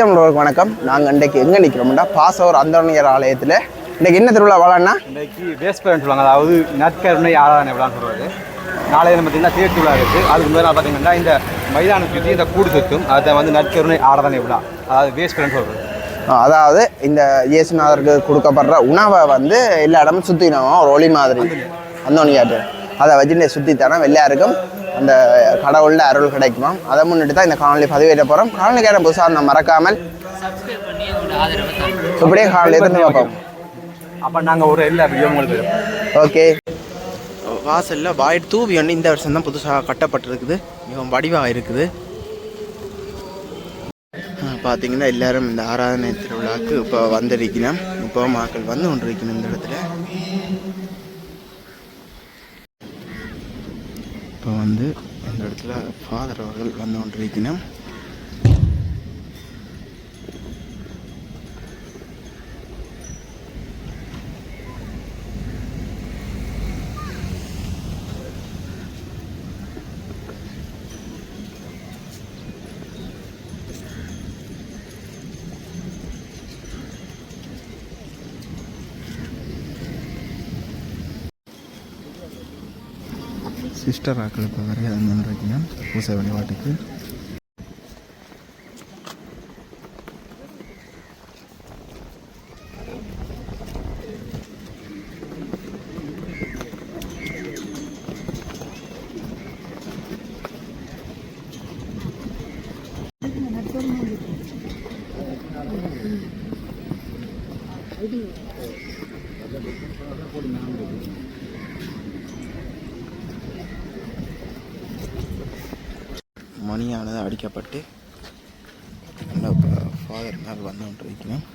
தமிழர்களுக்கு வணக்கம். நாங்கள் இன்றைக்கு எங்கே நிற்கிறோம்னா பாசவர் அந்தோணியர் ஆலயத்தில். இன்றைக்கு என்ன திருவிழா வாழன்னா? இன்றைக்கு வேஸ்பரன் சொல்லுவாங்க அதாவது நற்கருணை ஆராதனை விழான்னு சொல்கிறது பார்த்தீங்கன்னா தேர்ச்சி விழா இருக்குது அதுக்கு முதல்ல பார்த்தீங்கன்னா இந்த மைதானம் சுற்றி இந்த கூடு சுற்றும் அதை வந்து நற்கருணை ஆராதனை விழா. அதாவது வேஸ்பரன் சொல்கிறது அதாவது இந்த இயேசுநாதருக்கு கொடுக்கப்படுற உணவை வந்து எல்லா இடமும் சுற்றினோம் ஒரு ஒளி மாதிரி. அந்தோணியாட்டு. அதை வச்சுட்டு சுற்றித்தானே எல்லாருக்கும் அந்த கடவுளில் அருள் கிடைக்குமா? அதை முன்னிட்டு தான் இந்த காணொலி பதிவேற்ற போகிறோம் காணொலிக்காரன் புதுசாக நம்ம மறக்காமல் இப்படியே காணொலி இருந்து பார்ப்போம். அப்போ நாங்கள் ஒரு எல்லா வீடியோ உங்களுக்கு ஓகே. வாசலில் வாயிட் தூவி ஒன்று இந்த வருஷம் தான் புதுசாக கட்டப்பட்டிருக்குது. மிகவும் வடிவாக இருக்குது. பார்த்தீங்கன்னா எல்லாரும் இந்த ஆராதனை திருவிழாவுக்கு இப்போ வந்திருக்கணும் இப்போ மக்கள் வந்து கொண்டிருக்கணும் இந்த இடத்துல. இப்போ வந்து இந்த இடத்துல ஃபாதர் அவர்கள் வந்து கொண்டிருக்கணும் சிஸ்டர் ஆக்கள் இப்போ வரைய வந்துருக்கீங்க பூசை வழிபாட்டுக்கு. மணியானது அடிக்கப்பட்டு ஃபாதர் மேல் வந்து கொண்டிருக்கணும்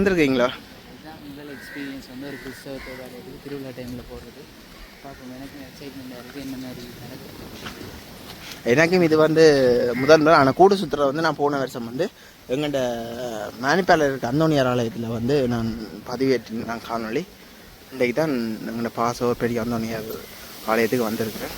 வந்திருக்கீங்களா? இதுதான் முதல் எக்ஸ்பீரியன்ஸ் வந்து ஒரு புஸ்தகத்தோட இருக்குது திருவிழா டைமில் போடுறது. பார்ப்போம் எனக்கும் எக்ஸைட்மெண்ட்டாக இருக்குது என்ன மாதிரி நடக்கும் எனக்கும் இது வந்து முதல் முறை ஆனால் கூடு சுற்றுற வந்து நான் போன வருஷம் வந்து எங்கள்கிட்ட மேனிப்பேல இருக்க அந்தோனியார் ஆலயத்தில் வந்து நான் பதிவேற்றி நான் காணொளி. இன்றைக்கு தான் எங்களோட பாசோ பெரிய அந்தோனியார் ஆலயத்துக்கு வந்திருக்கிறேன்.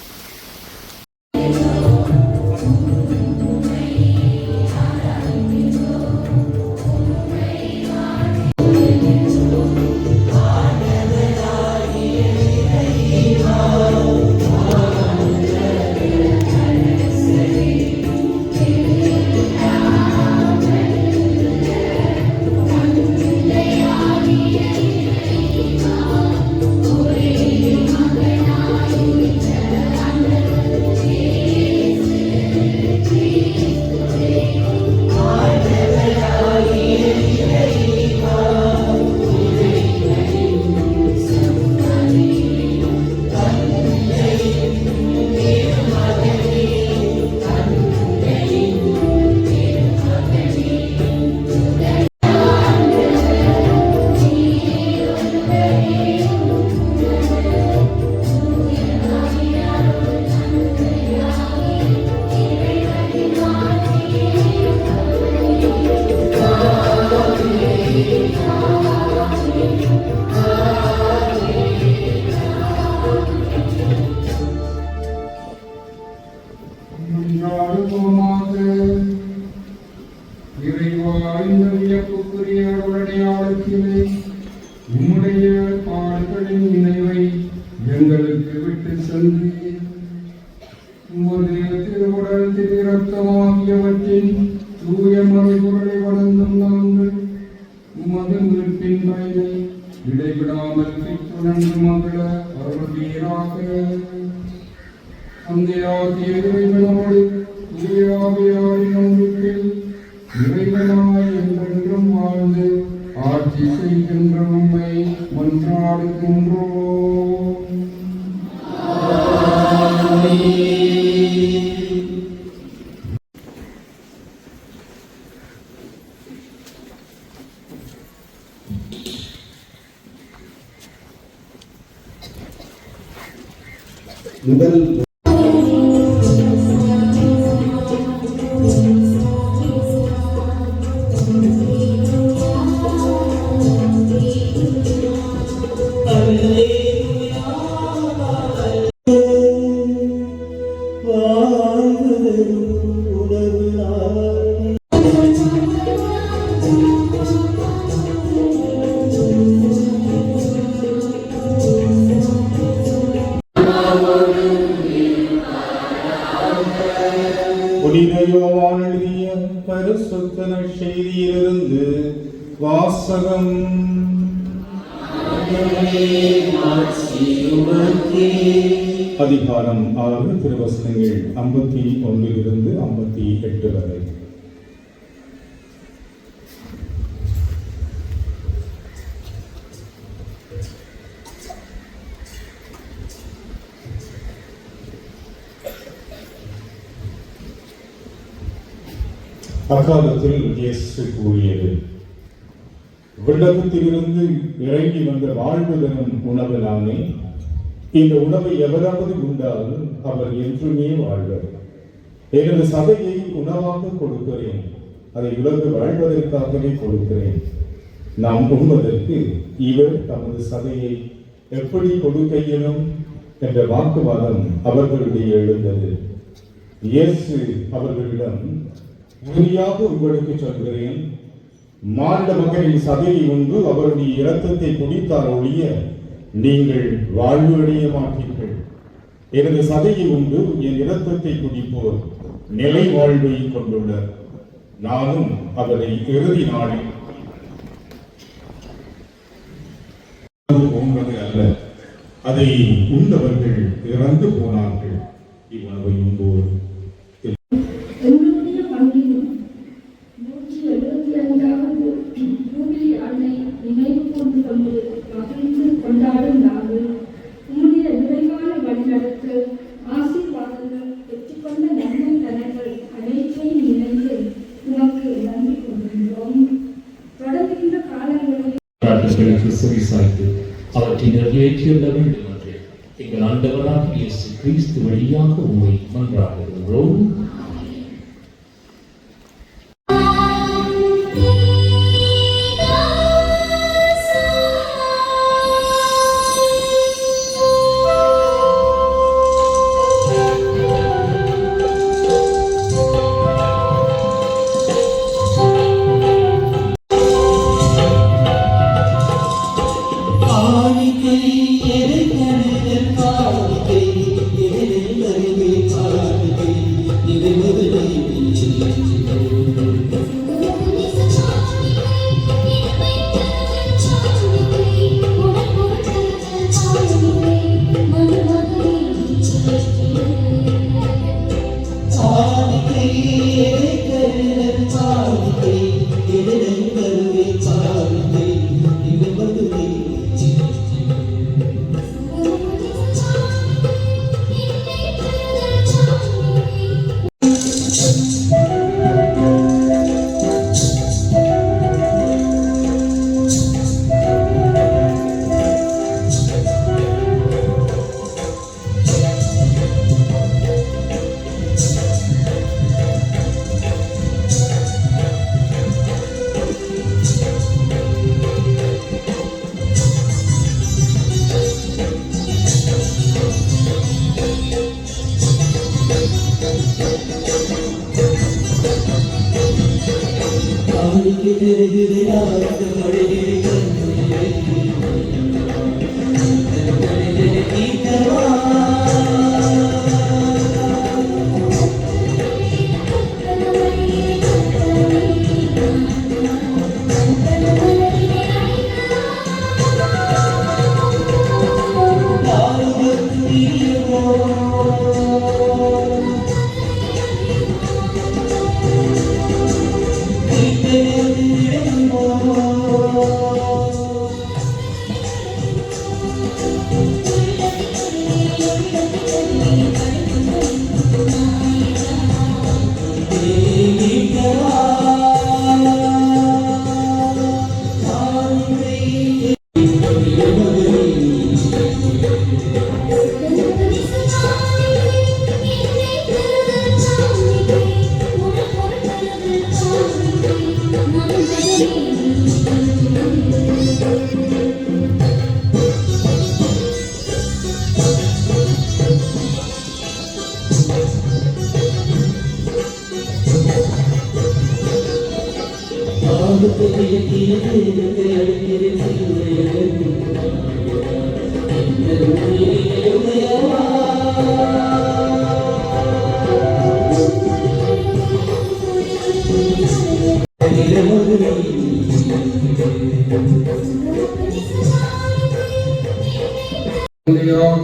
மங்கள அருள்வீராக. அந்தையாகிய இறைவனோடு தூயாவியாரின் நம்பிக்கையில் இறைவனாய் என்றென்றும் வாழ்ந்து ஆட்சி செய்கின்ற உம்மை மன்றாடுகின்றோம். திரு வசனங்கள் ஐம்பத்தி ஒன்றிலிருந்து ஐம்பத்தி எட்டு வரை. அகாலத்தில் இயேசு கூறியது விண்ணகத்திலிருந்து இறங்கி வந்த வாழ்வு தரும் உணவு நானே இந்த உணவை எவராவது உண்டால் அவர் என்றுமே வாழ்வர். எனது சபையை உணவாக கொடுக்கிறேன். அதை உலகு வாழ்வதற்காகவே கொடுக்கிறேன். நாம் உண்பதற்கு இவர் தமது சபையை எப்படி கொடுக்க இயலும் என்ற வாக்குவாதம் அவர்களுடைய எழுந்தது. இயேசு அவர்களிடம் உறுதியாக உங்களுக்கு சொல்கிறேன் மாண்ட மக்களின் சபையை உண்டு அவருடைய இரத்தத்தை குடித்தார் ஒழிய நீங்கள் வாழ்வு அடைய மாட்டீர்கள் எனது சதையை உண்டு என் இரத்தத்தை குடிப்போர் நிலை வாழ்வை கொண்டுள்ளார். நானும் அவரை இறுதி நாளில் போன்றது அல்ல. அதை உண்டவர்கள் இறந்து போனார்கள். இவ்வளவை உண்போர் அவற்றை நிறைவேற்றியுள்ள வேண்டும் என்று எங்கள் ஆண்டவராக இயேசு கிறிஸ்து வழியாக உண்மை ദുരിതരാ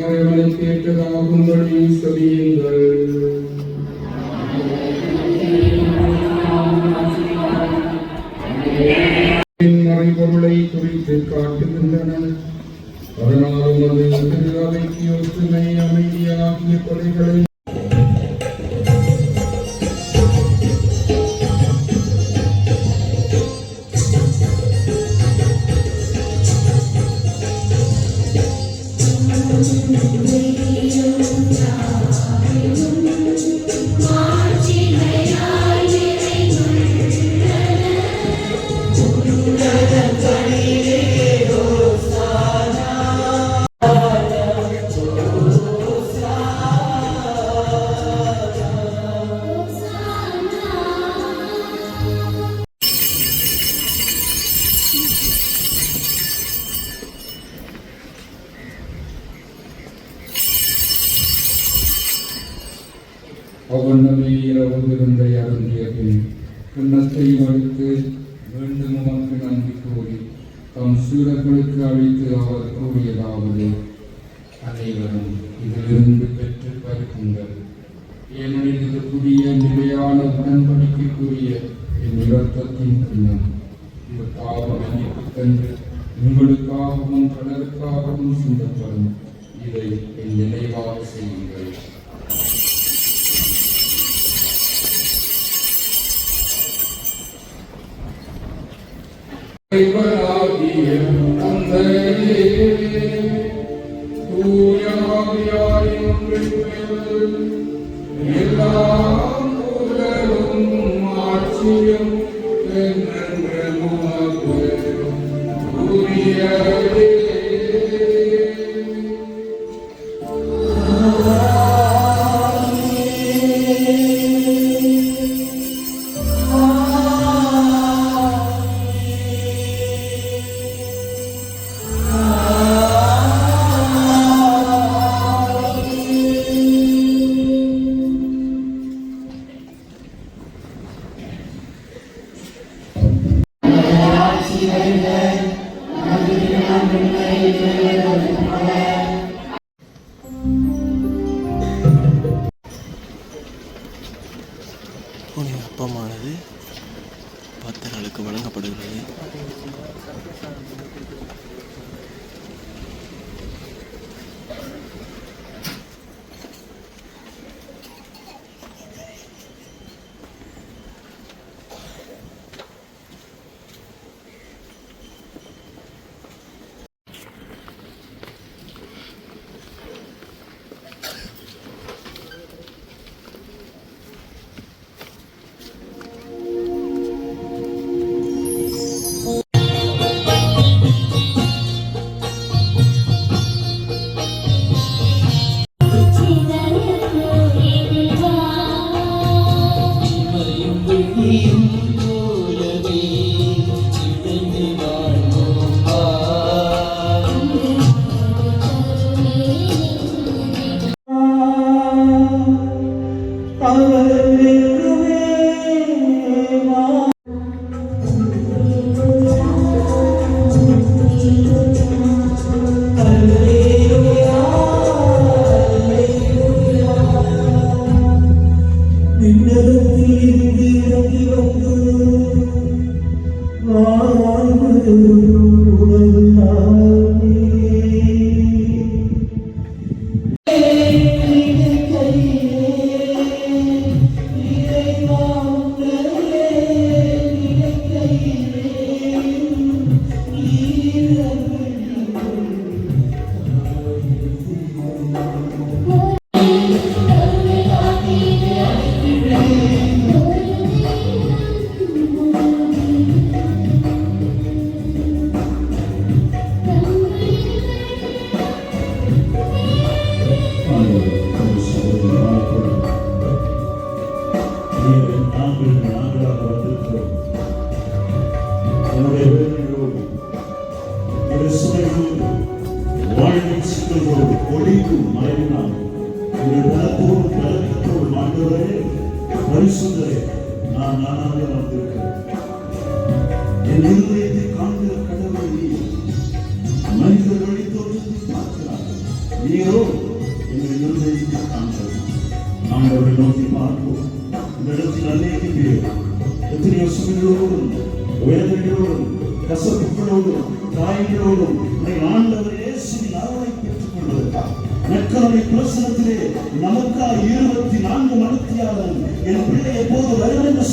இறைவனை கேட்டதாகும்படி செவியுங்கள் மறைபொருளை அவ்வண்ணமே இரவு அருந்திய பின் கிண்ணத்தை மறுத்து வேண்டும் உமக்கு நன்றி கூறி தம் சீடர்களுக்கு அழித்து அவர் கூறியதாவது அனைவரும் இதிலிருந்து பெற்று பருக்குங்கள் ஏனெனில் இது புதிய நிலையான உடன்படிக்கைக்குரிய என் இரத்தத்தின் கிண்ணம். இது பாவ மன்னிப்புக்கென்று உங்களுக்காகவும் கடலுக்காகவும் சிந்தப்படும். இதை என் நினைவாக செய்யுங்கள். Yeah. பக்தர்களுக்கு வழங்கப்படுகிறது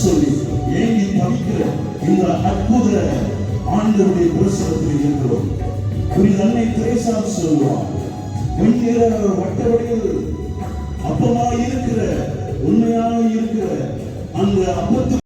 சொல்லி ஏங்கி தவிக்கிற இந்த அற்புத ஆண்டவருடைய பிரசனத்தில் இருக்கிறோம். புரித அன்னை திரேசா சொல்லுவார். வெண்ணிற வட்டவடையில் அப்பமா இருக்கிற உண்மையாக இருக்கிற அந்த அப்பத்து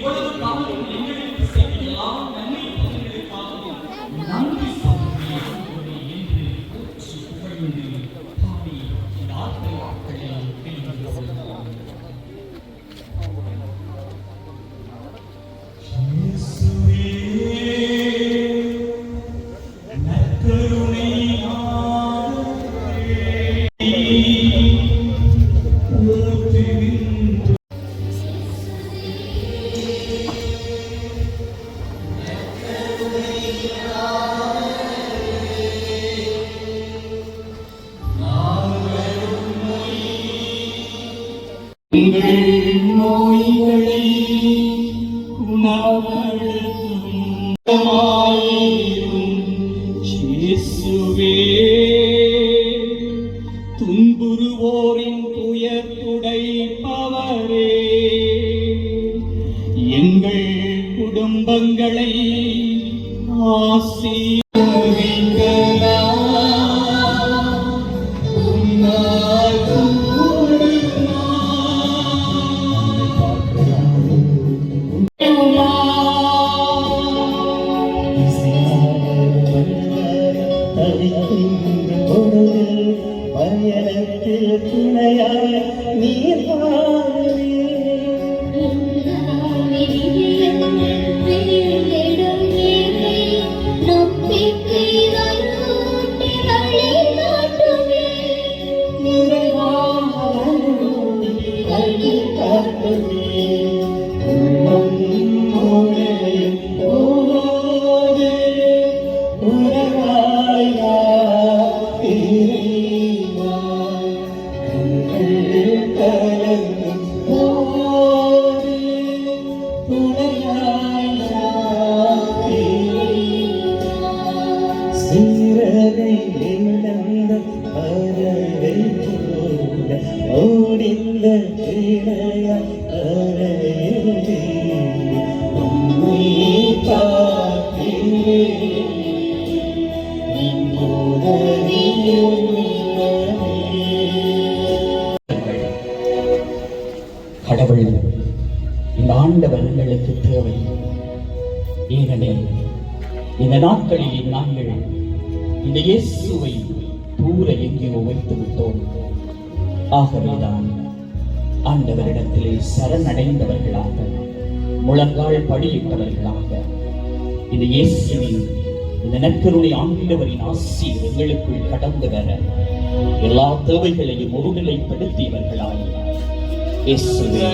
quando eu falo de துன்புறு வைத்து விட்டோம் ஆகவேதான் ஆண்டவரிடத்திலே சரணடைந்தவர்களாக முழங்கால் படியிட்டவர்களாக இந்த இயேசுவின் இந்த நற்கருணை ஆண்டவரின் ஆசி எங்களுக்குள் கடந்து வர எல்லா தேவைகளையும் ஒருநிலைப்படுத்தியவர்களாய் இயேசுவே.